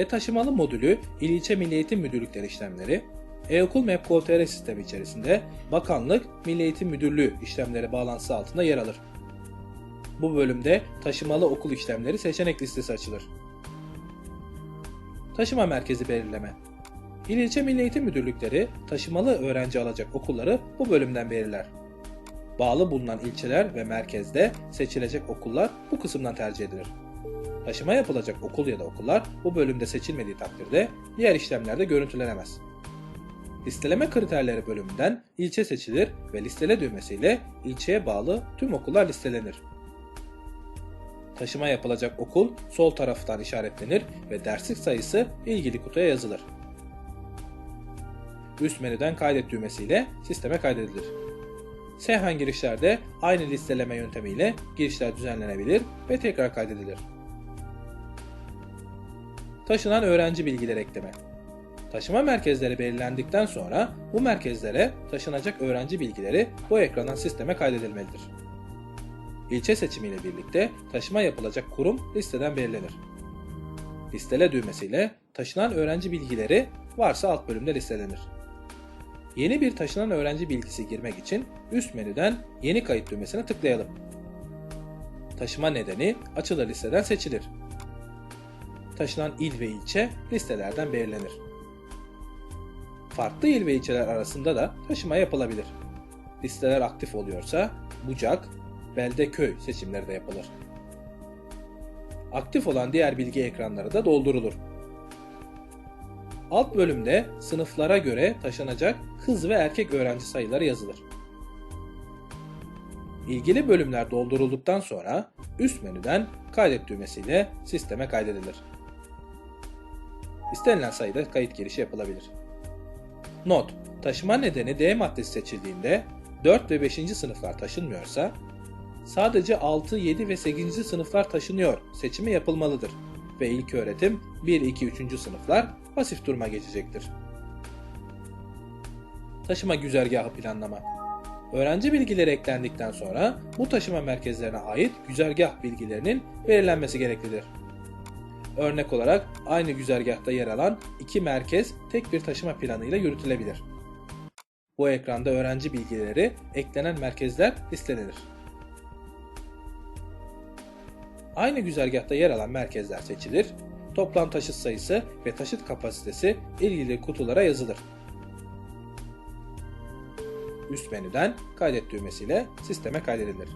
E-taşımalı modülü İl İlçe Milli Eğitim Müdürlükleri işlemleri, E-Okul Map.gov.tr sistemi içerisinde Bakanlık Milli Eğitim Müdürlüğü işlemleri bağlantısı altında yer alır. Bu bölümde taşımalı okul işlemleri seçenek listesi açılır. Taşıma merkezi belirleme. İl İlçe Milli Eğitim Müdürlükleri taşımalı öğrenci alacak okulları bu bölümden belirler. Bağlı bulunan ilçeler ve merkezde seçilecek okullar bu kısımdan tercih edilir. Taşıma yapılacak okul ya da okullar bu bölümde seçilmediği takdirde diğer işlemlerde görüntülenemez. Listeleme kriterleri bölümünden ilçe seçilir ve listele düğmesiyle ilçeye bağlı tüm okullar listelenir. Taşıma yapılacak okul sol taraftan işaretlenir ve derslik sayısı ilgili kutuya yazılır. Üst menüden kaydet düğmesiyle sisteme kaydedilir. Seyhan girişlerde aynı listeleme yöntemiyle girişler düzenlenebilir ve tekrar kaydedilir. Taşınan öğrenci bilgileri ekleme. Taşıma merkezleri belirlendikten sonra bu merkezlere taşınacak öğrenci bilgileri bu ekrandan sisteme kaydedilmelidir. İlçe seçimiyle birlikte taşıma yapılacak kurum listeden belirlenir. Listele düğmesiyle taşınan öğrenci bilgileri varsa alt bölümde listelenir. Yeni bir taşınan öğrenci bilgisi girmek için üst menüden yeni kayıt düğmesine tıklayalım. Taşıma nedeni açılı listeden seçilir. Taşınan il ve ilçe listelerden belirlenir. Farklı il ve ilçeler arasında da taşıma yapılabilir. Listeler aktif oluyorsa Bucak, belde köy seçimleri de yapılır. Aktif olan diğer bilgi ekranları da doldurulur. Alt bölümde sınıflara göre taşınacak kız ve erkek öğrenci sayıları yazılır. İlgili bölümler doldurulduktan sonra üst menüden kaydet düğmesiyle sisteme kaydedilir. İstenilen sayıda kayıt girişi yapılabilir. Not: Taşıma nedeni D maddesi seçildiğinde 4 ve 5. sınıflar taşınmıyorsa sadece 6, 7 ve 8. sınıflar taşınıyor seçimi yapılmalıdır ve ilk öğretim 1, 2, 3. sınıflar pasif duruma geçecektir. Taşıma güzergahı planlama Öğrenci bilgileri eklendikten sonra bu taşıma merkezlerine ait güzergah bilgilerinin belirlenmesi gereklidir. Örnek olarak aynı güzergahta yer alan iki merkez tek bir taşıma planıyla yürütülebilir. Bu ekranda öğrenci bilgileri eklenen merkezler listelenir. Aynı güzergahta yer alan merkezler seçilir, toplam taşıt sayısı ve taşıt kapasitesi ilgili kutulara yazılır. Üst menüden kaydet düğmesiyle sisteme kaydedilir.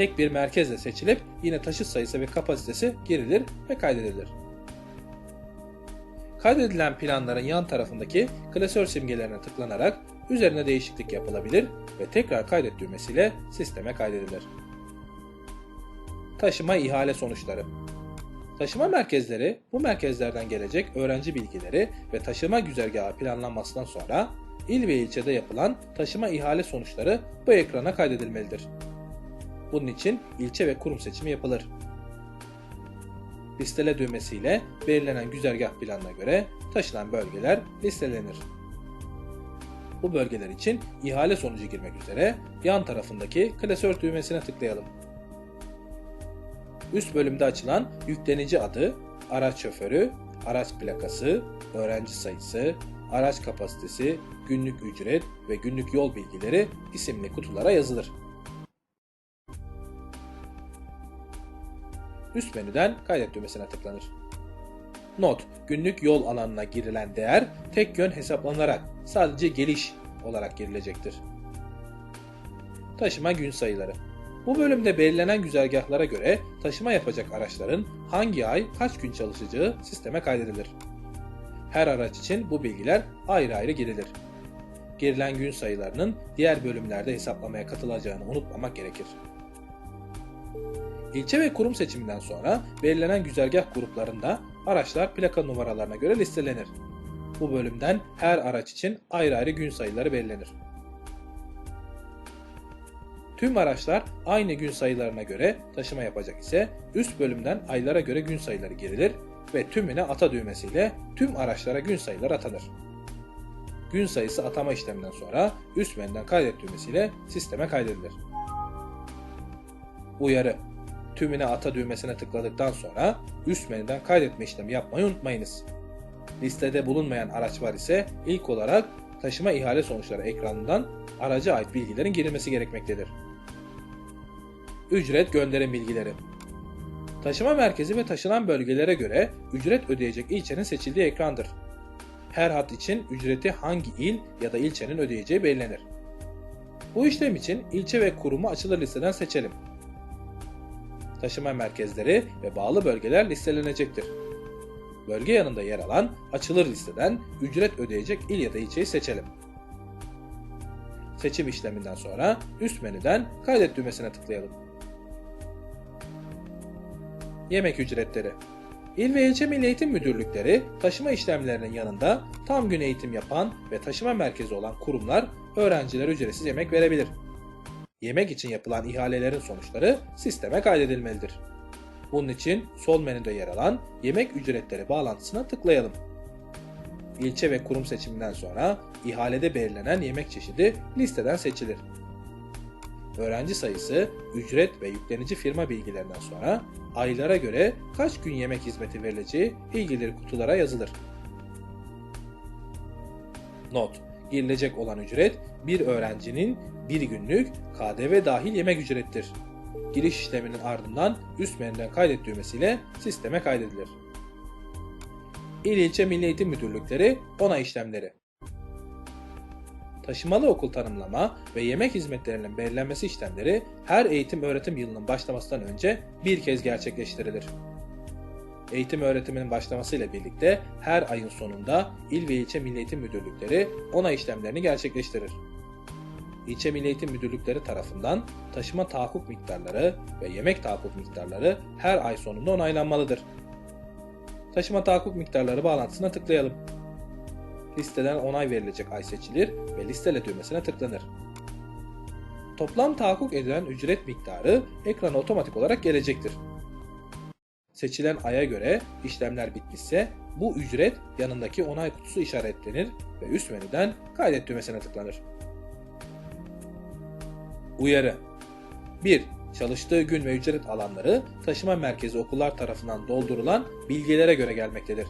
Tek bir merkezle seçilip yine taşıt sayısı ve kapasitesi girilir ve kaydedilir. Kaydedilen planların yan tarafındaki klasör simgelerine tıklanarak üzerine değişiklik yapılabilir ve tekrar kaydet düğmesiyle sisteme kaydedilir. Taşıma ihale sonuçları Taşıma merkezleri bu merkezlerden gelecek öğrenci bilgileri ve taşıma güzergahı planlanmasından sonra il ve ilçede yapılan taşıma ihale sonuçları bu ekrana kaydedilmelidir. Bunun için ilçe ve kurum seçimi yapılır. Listele düğmesiyle belirlenen güzergah planına göre taşınan bölgeler listelenir. Bu bölgeler için ihale sonucu girmek üzere yan tarafındaki klasör düğmesine tıklayalım. Üst bölümde açılan yüklenici adı, araç şoförü, araç plakası, öğrenci sayısı, araç kapasitesi, günlük ücret ve günlük yol bilgileri isimli kutulara yazılır. Üst menüden kaydet düğmesine tıklanır. Not: Günlük yol alanına girilen değer tek yön hesaplanarak sadece geliş olarak girilecektir. Taşıma gün sayıları bu bölümde belirlenen güzergahlara göre taşıma yapacak araçların hangi ay kaç gün çalışacağı sisteme kaydedilir. Her araç için bu bilgiler ayrı ayrı girilir. Girilen gün sayılarının diğer bölümlerde hesaplamaya katılacağını unutmamak gerekir. İlçe ve kurum seçiminden sonra belirlenen güzergah gruplarında araçlar plaka numaralarına göre listelenir. Bu bölümden her araç için ayrı ayrı gün sayıları belirlenir. Tüm araçlar aynı gün sayılarına göre taşıma yapacak ise üst bölümden aylara göre gün sayıları girilir ve tümüne ata düğmesiyle tüm araçlara gün sayıları atanır. Gün sayısı atama işleminden sonra üst menüden kaydet düğmesiyle sisteme kaydedilir. Uyarı tümüne ata düğmesine tıkladıktan sonra üst menüden kaydetme işlemi yapmayı unutmayınız. Listede bulunmayan araç var ise ilk olarak taşıma ihale sonuçları ekranından araca ait bilgilerin girilmesi gerekmektedir. Ücret gönderim bilgileri Taşıma merkezi ve taşınan bölgelere göre ücret ödeyecek ilçenin seçildiği ekrandır. Her hat için ücreti hangi il ya da ilçenin ödeyeceği belirlenir. Bu işlem için ilçe ve kurumu açılır listeden seçelim. Taşıma merkezleri ve bağlı bölgeler listelenecektir. Bölge yanında yer alan açılır listeden ücret ödeyecek il ya da ilçeyi seçelim. Seçim işleminden sonra üst menüden kaydet düğmesine tıklayalım. Yemek ücretleri İl ve ilçe milli eğitim müdürlükleri taşıma işlemlerinin yanında tam gün eğitim yapan ve taşıma merkezi olan kurumlar öğrencilere ücretsiz yemek verebilir. Yemek için yapılan ihalelerin sonuçları sisteme kaydedilmelidir. Bunun için sol menüde yer alan yemek ücretleri bağlantısına tıklayalım. İlçe ve kurum seçiminden sonra ihalede belirlenen yemek çeşidi listeden seçilir. Öğrenci sayısı, ücret ve yüklenici firma bilgilerinden sonra aylara göre kaç gün yemek hizmeti verileceği ilgili kutulara yazılır. Not: Girilecek olan ücret bir öğrencinin bir günlük KDV dahil yemek ücrettir. Giriş işleminin ardından üst menüden kaydet düğmesiyle sisteme kaydedilir. İl ilçe Milli Eğitim Müdürlükleri onay işlemleri taşımalı okul tanımlama ve yemek hizmetlerinin belirlenmesi işlemleri her eğitim öğretim yılının başlamasından önce bir kez gerçekleştirilir. Eğitim öğretiminin başlamasıyla birlikte her ayın sonunda il ve ilçe milli eğitim müdürlükleri onay işlemlerini gerçekleştirir. İlçe Milli Eğitim Müdürlükleri tarafından taşıma tahakkuk miktarları ve yemek tahakkuk miktarları her ay sonunda onaylanmalıdır. Taşıma tahakkuk miktarları bağlantısına tıklayalım listeden onay verilecek ay seçilir ve listele düğmesine tıklanır. Toplam tahakkuk edilen ücret miktarı ekrana otomatik olarak gelecektir. Seçilen aya göre işlemler bitmişse bu ücret yanındaki onay kutusu işaretlenir ve üst menüden kaydet düğmesine tıklanır. Uyarı 1. Çalıştığı gün ve ücret alanları taşıma merkezi okullar tarafından doldurulan bilgilere göre gelmektedir.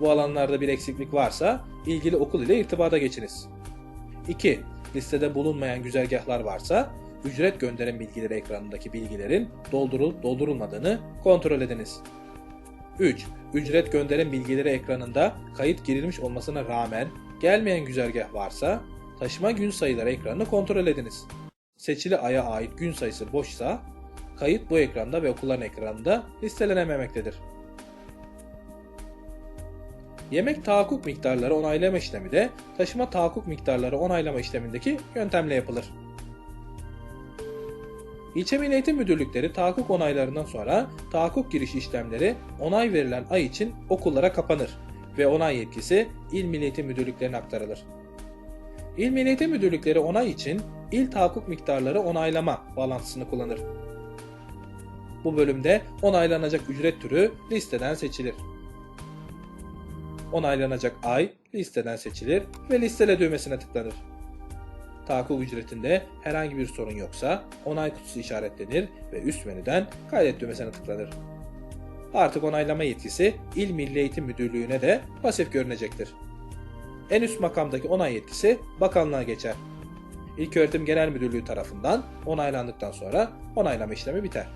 Bu alanlarda bir eksiklik varsa ilgili okul ile irtibata geçiniz. 2. Listede bulunmayan güzergahlar varsa ücret gönderim bilgileri ekranındaki bilgilerin doldurulup doldurulmadığını kontrol ediniz. 3. Ücret gönderim bilgileri ekranında kayıt girilmiş olmasına rağmen gelmeyen güzergah varsa taşıma gün sayıları ekranını kontrol ediniz. Seçili aya ait gün sayısı boşsa kayıt bu ekranda ve okulların ekranında listelenememektedir. Yemek tahakkuk miktarları onaylama işlemi de taşıma tahakkuk miktarları onaylama işlemindeki yöntemle yapılır. İlçe Milli Eğitim Müdürlükleri tahakkuk onaylarından sonra tahakkuk giriş işlemleri onay verilen ay için okullara kapanır ve onay yetkisi İl Milli Eğitim Müdürlüklerine aktarılır. İl Milli Eğitim Müdürlükleri onay için il tahakkuk miktarları onaylama bağlantısını kullanır. Bu bölümde onaylanacak ücret türü listeden seçilir onaylanacak ay listeden seçilir ve listele düğmesine tıklanır. Tahakkuk ücretinde herhangi bir sorun yoksa onay kutusu işaretlenir ve üst menüden kaydet düğmesine tıklanır. Artık onaylama yetkisi İl Milli Eğitim Müdürlüğü'ne de pasif görünecektir. En üst makamdaki onay yetkisi bakanlığa geçer. İlköğretim Genel Müdürlüğü tarafından onaylandıktan sonra onaylama işlemi biter.